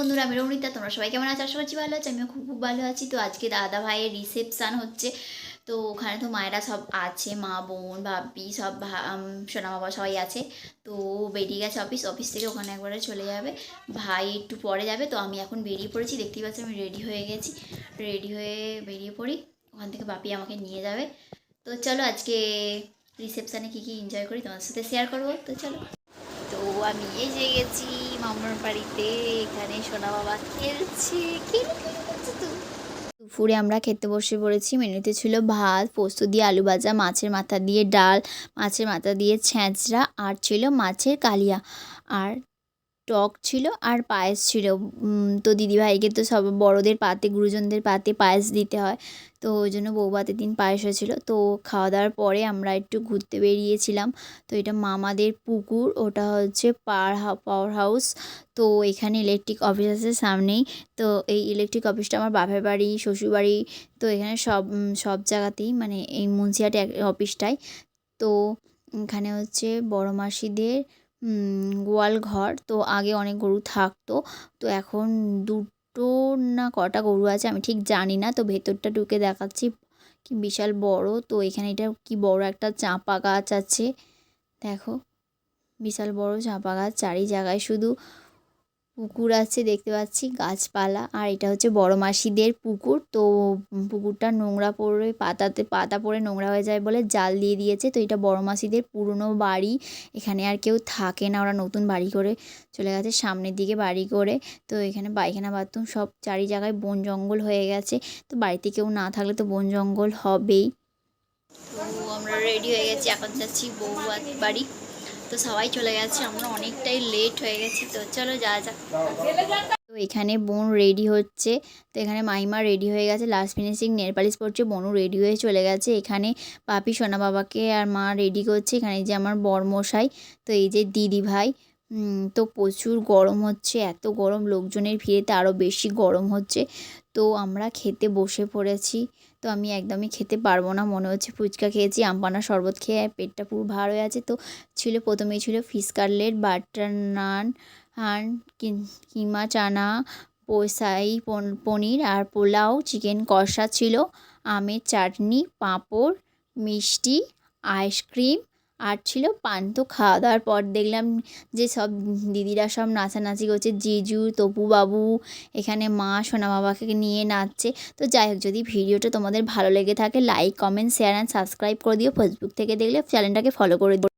বন্ধুরা, আমি রমণিতা, তোমরা সবাই কেমন আছো? আশা করছি ভালো আছি, আমিও খুব খুব ভালো আছি। তো আজকে দাদা ভাইয়ের রিসেপশান হচ্ছে। তো ওখানে তো মায়েরা সব আছে, মা, বোন, ভাবি, সব সোনা বাবা সবাই আছে। তো বেরিয়ে গেছে অফিস অফিস থেকে ওখানে একবারে চলে যাবে। ভাই একটু পরে যাবে, তো আমি এখন বেরিয়ে পড়েছি। দেখতেই পাচ্ছি আমি রেডি হয়ে গেছি। রেডি হয়ে বেরিয়ে পড়ি। ওখান থেকে বাপি আমাকে নিয়ে যাবে। তো চলো আজকে রিসেপশানে কী কী এনজয় করি তোমার সাথে শেয়ার করব। তো চলো। তো আমি এসে গেছি, মামার বাড়িতে, এখানে সোনা বাবা খেলছে। দুপুরে আমরা খেতে বসে পড়েছি। মেনুতে ছিল ভাত, পোস্ত দিয়ে আলু ভাজা, মাছের মাথা দিয়ে ডাল, মাছের মাথা দিয়ে ছ্যাঁচড়া আর ছিল মাছের কালিয়া। আর টক ছিল আর পায়েস ছিল। তো দিদিভাইকে তো সব বড়োদের পাতে, গুরুজনদের পাতে পায়েস দিতে হয়। তো ওই জন্য বৌভাতের দিন পায়েস হয়েছিল। তো খাওয়া দাওয়ার পরে আমরা একটু ঘুরতে বেরিয়েছিলাম। তো এটা মামাদের পুকুর, ওটা হচ্ছে পাওয়ার পাওয়ার হাউস। তো এখানে ইলেকট্রিক অফিস আছে সামনেই। তো এই ইলেকট্রিক অফিসটা আমার বাপের বাড়ি, শ্বশুরবাড়ি, তো এখানে সব সব জায়গাতেই মানে এই মুন্সিয়াটি অফিসটাই। তো এখানে হচ্ছে বড় মাসিদের গোয়াল ঘর। তো আগে অনেক গরু থাকতো। তো এখন দুটো না কটা গরু আছে আমি ঠিক জানি না। তো ভেতরটা ঢুকে দেখাচ্ছি কি বিশাল বড়। তো এখানে এটা কি বড় একটা চাঁপা গাছ আছে। দেখো, বিশাল বড় চাঁপা গাছ। চারি জায়গায় শুধু পুকুর আছে, দেখতে পাচ্ছি, গাছপালা। আর এটা হচ্ছে বড় মাসিদের পুকুর। তো পুকুরটা নোংরা পড়ে, পাতাতে, পাতা পড়ে নোংরা হয়ে যায় বলে জাল দিয়ে দিয়েছে। তো এটা বড় মাসিদের পুরনো বাড়ি। এখানে আর কেউ থাকে না, ওরা নতুন বাড়ি করে চলে গেছে, সামনের দিকে বাড়ি করে। তো এখানে পায়খানা, বাথরুম সব চারি জায়গায় বন জঙ্গল হয়ে গেছে। তো বাড়িতে কেউ না থাকলে তো বন জঙ্গল হবেই। তো আমরা রেডি হয়ে গেছি, এখন যাচ্ছি বউ বাড়ি। তো সবাই চলে গেছে, আমরা অনেকটাই লেট হয়ে গেছি তো চলো যা যাক। তো এখানে বোন রেডি হচ্ছে, তো এখানে মাইমা রেডি হয়ে গেছে লাস্ট ফিনিশিং নেল পালিশ পড়ছে বোনও রেডি হয়ে চলে গেছে। এখানে পাপি সোনা বাবাকে আর মা রেডি করছে, এখানে যে আমার বরমশাই, তো এই যে দিদি ভাই তো প্রচুর গরম হচ্ছে, এত গরম, লোকজনের ভিড়েতে আরও বেশি গরম হচ্ছে। তো আমরা খেতে বসে পড়েছি। তো আমি একদমই খেতে পারব না, মনে হচ্ছে ফুচকা খেয়েছি আমপানা শরবত খেয়ে পেটটা পুরো ভার হয়ে আছে। তো ছিল প্রথমেই ছিল ফিশ কাটলেট, বাটার নান কি- কিমা চানা, পোসাই, পন- পনির আর পোলাও, চিকেন কষা ছিল, আমের চাটনি, পাঁপড়, মিষ্টি, আইসক্রিম আর ছিল পান তো খাওয়া দাওয়ার পর দেখলাম যে সব দিদিরা সব নাচানাচি করছে। জিজু, তপু বাবু, এখানে মা, সোনা বাবাকে নিয়ে নাচছে। তো যাই হোক, যদি ভিডিওটা তোমাদের ভালো লেগে থাকে like comment share and subscribe করে দিও। ফেসবুক থেকে দেখলে চ্যানেলটাকে ফলো করে দিও।